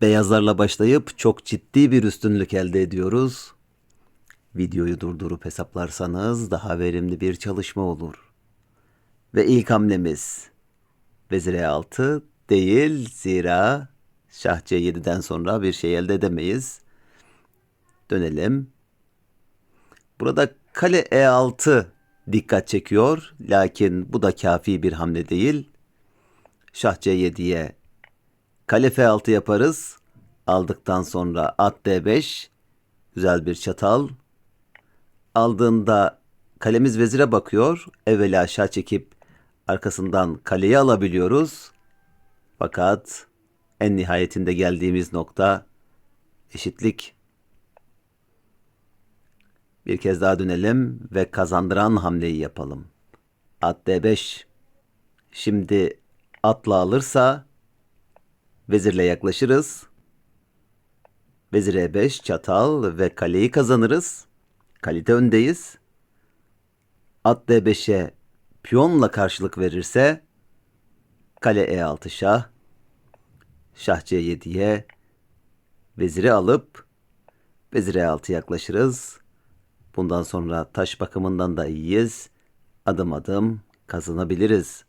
Beyazlarla başlayıp çok ciddi bir üstünlük elde ediyoruz. Videoyu durdurup hesaplarsanız daha verimli bir çalışma olur. Ve ilk hamlemiz Vezir E6 değil zira Şah C7'den sonra bir şey elde edemeyiz. Dönelim. Burada kale E6 dikkat çekiyor. Lakin bu da kafi bir hamle değil. Şah C7'ye kale F6 yaparız. Aldıktan sonra at D5. Güzel bir çatal. Aldığında kalemiz vezire bakıyor. Evvela şah çekip arkasından kaleyi alabiliyoruz. Fakat en nihayetinde geldiğimiz nokta eşitlik. Bir kez daha dönelim ve kazandıran hamleyi yapalım. At D5. Şimdi atla alırsa vezirle yaklaşırız. Vezir E5 çatal ve kaleyi kazanırız. Kalite öndeyiz. At D5'e piyonla karşılık verirse kale E6 şah. Şah C7'ye veziri alıp vezir E6 yaklaşırız. Bundan sonra taş bakımından da iyiyiz. Adım adım kazanabiliriz.